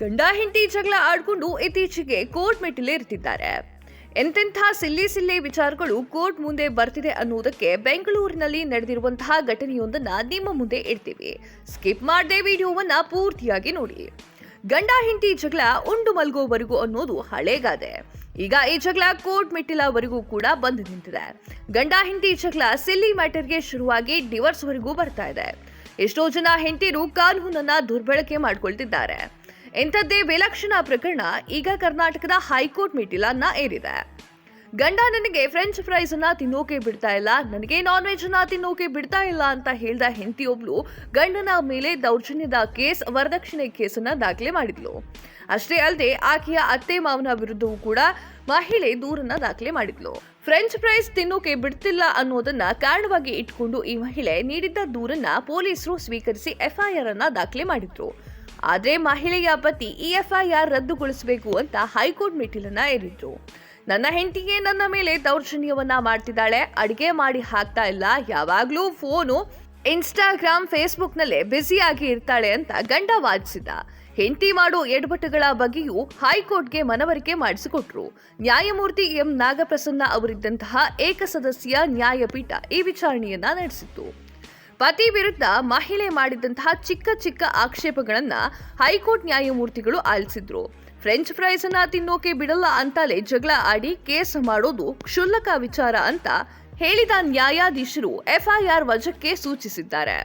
ಗಂಡ ಹೆಂಡತಿ ಜಗಳ ಆಡ್ಕೊಂಡು ಇತ್ತೀಚೆಗೆ ಕೋರ್ಟ್ ಮೆಟ್ಟಿಲೇರ್ತಿದ್ದಾರೆ ಎಂತೆಂಥ ಸಿಲ್ಲಿ ಸಿಲ್ಲಿ ವಿಚಾರಗಳು ಕೋರ್ಟ್ ಮುಂದೆ ಬರ್ತಿದೆ ಅನ್ನುವುದಕ್ಕೆ ಬೆಂಗಳೂರಿನಲ್ಲಿ ನಡೆದಿರುವಂತಹ ಘಟನೆಯೊಂದನ್ನ ನಿಮ್ಮ ಮುಂದೆ ಇಡ್ತೀವಿ. ಸ್ಕಿಪ್ ಮಾಡದೆ ವಿಡಿಯೋವನ್ನ ಪೂರ್ತಿಯಾಗಿ ನೋಡಿ. ಗಂಡ ಹೆಂಡತಿ ಜಗಳ ಉಂಡು ಮಲ್ಗೋವರೆಗೂ ಅನ್ನೋದು ಹಳೇಗಾದೆ ಈಗ ಈ ಜಗಳ ಕೋರ್ಟ್ ಮೆಟ್ಟಿಲವರೆಗೂ ಕೂಡ ಬಂದು ನಿಂತಿದೆ. ಗಂಡ ಹೆಂಡತಿ ಜಗಳ ಸಿಲ್ಲಿ ಮ್ಯಾಟರ್ಗೆ ಶುರುವಾಗಿ ಡಿವರ್ಸ್ವರೆಗೂ ಬರ್ತಾ ಇದೆ. ಎಷ್ಟೋ ಜನ ಹೆಂಡತಿರು ಕಾನೂನನ್ನ ದುರ್ಬಳಕೆ ಮಾಡ್ಕೊಳ್ತಿದ್ದಾರೆ. ಇಂಥದ್ದೇ ವಿಲಕ್ಷಣ ಪ್ರಕರಣ ಈಗ ಕರ್ನಾಟಕದ ಹೈಕೋರ್ಟ್ ಮೆಟ್ಟಿಲನ್ನ ಏರಿದೆ. ಗಂಡ ನನಗೆ ಫ್ರೆಂಚ್ ಫ್ರೈಸ್ ಅನ್ನ ತಿನ್ನೋಕೆ ಬಿಡ್ತಾ ಇಲ್ಲ, ನನಗೆ ನಾನ್ ವೆಜ್ ಅನ್ನ ತಿನ್ನೋಕೆ ಬಿಡ್ತಾ ಇಲ್ಲ ಅಂತ ಹೇಳಿದ ಹೆಂಡತಿಯೊಬ್ಳು ಗಂಡನ ಮೇಲೆ ದೌರ್ಜನ್ಯದ ಕೇಸ್, ವರದಕ್ಷಿಣೆ ಕೇಸನ್ನ ದಾಖಲೆ ಮಾಡಿದ್ಲು. ಅಷ್ಟೇ ಅಲ್ಲದೆ ಆಕೆಯ ಅತ್ತೆ ಮಾವನ ವಿರುದ್ಧವೂ ಕೂಡ ಮಹಿಳೆ ದೂರನ್ನ ದಾಖಲೆ ಮಾಡಿದ್ಲು. ಫ್ರೆಂಚ್ ಫ್ರೈಸ್ ತಿನ್ನೋಕೆ ಬಿಡ್ತಿಲ್ಲ ಅನ್ನೋದನ್ನ ಕಾರಣವಾಗಿ ಇಟ್ಕೊಂಡು ಈ ಮಹಿಳೆ ನೀಡಿದ್ದ ದೂರನ್ನ ಪೊಲೀಸರು ಸ್ವೀಕರಿಸಿ ಎಫ್ಐಆರ್ ಅನ್ನ ದಾಖಲೆ ಮಾಡಿದ್ರು. ಆದ್ರೆ ಮಹಿಳೆಯ ಪತಿ ಈ ಎಫ್ಐಆರ್ ರದ್ದುಗೊಳಿಸಬೇಕು ಅಂತ ಹೈಕೋರ್ಟ್ ಮೆಟ್ಟಿಲನ್ನ ಏರಿದ್ರು. ನನ್ನ ಹೆಂಡತಿಗೆ ನನ್ನ ಮೇಲೆ ದೌರ್ಜನ್ಯವನ್ನ ಮಾಡ್ತಿದ್ದಾಳೆ, ಅಡಿಗೆ ಮಾಡಿ ಹಾಕ್ತಾ ಇಲ್ಲ, ಯಾವಾಗ್ಲೂ ಫೋನು ಇನ್ಸ್ಟಾಗ್ರಾಮ್, ಫೇಸ್ಬುಕ್ನಲ್ಲೇ ಆಗಿ ಇರ್ತಾಳೆ ಅಂತ ಗಂಡ ವಾದಿಸಿದ. ಹೆಂಡತಿ ಮಾಡೋ ಎಡಬಟ್ಟುಗಳ ಬಗ್ಗೆಯೂ ಹೈಕೋರ್ಟ್ಗೆ ಮನವರಿಕೆ ಮಾಡಿಸಿಕೊಟ್ರು. ನ್ಯಾಯಮೂರ್ತಿ ಎಂ. ನಾಗಪ್ರಸನ್ನ ಅವರಿದ್ದಂತಹ ಏಕಸದಸ್ಯ ನ್ಯಾಯಪೀಠ ಈ ವಿಚಾರಣೆಯನ್ನ ನಡೆಸಿತ್ತು. ಪತಿ ವಿರುದ್ಧ ಮಹಿಳೆ ಮಾಡಿದಂತಹ ಚಿಕ್ಕ ಚಿಕ್ಕ ಆಕ್ಷೇಪಗಳನ್ನ ಹೈಕೋರ್ಟ್ ನ್ಯಾಯಮೂರ್ತಿಗಳು ಆಲಿಸಿದ್ರು. ಫ್ರೆಂಚ್ ಫ್ರೈಸ್ ಅನ್ನ ತಿನ್ನೋಕೆ ಬಿಡಲ್ಲ ಅಂತಲೇ ಜಗಳ ಆಡಿ ಕೇಸ್ ಮಾಡೋದು ಕ್ಷುಲ್ಲಕ ವಿಚಾರ ಅಂತ ಹೇಳಿದ ನ್ಯಾಯಾಧೀಶರು ಎಫ್ಐಆರ್ ವಜಕ್ಕೆ ಸೂಚಿಸಿದ್ದಾರೆ.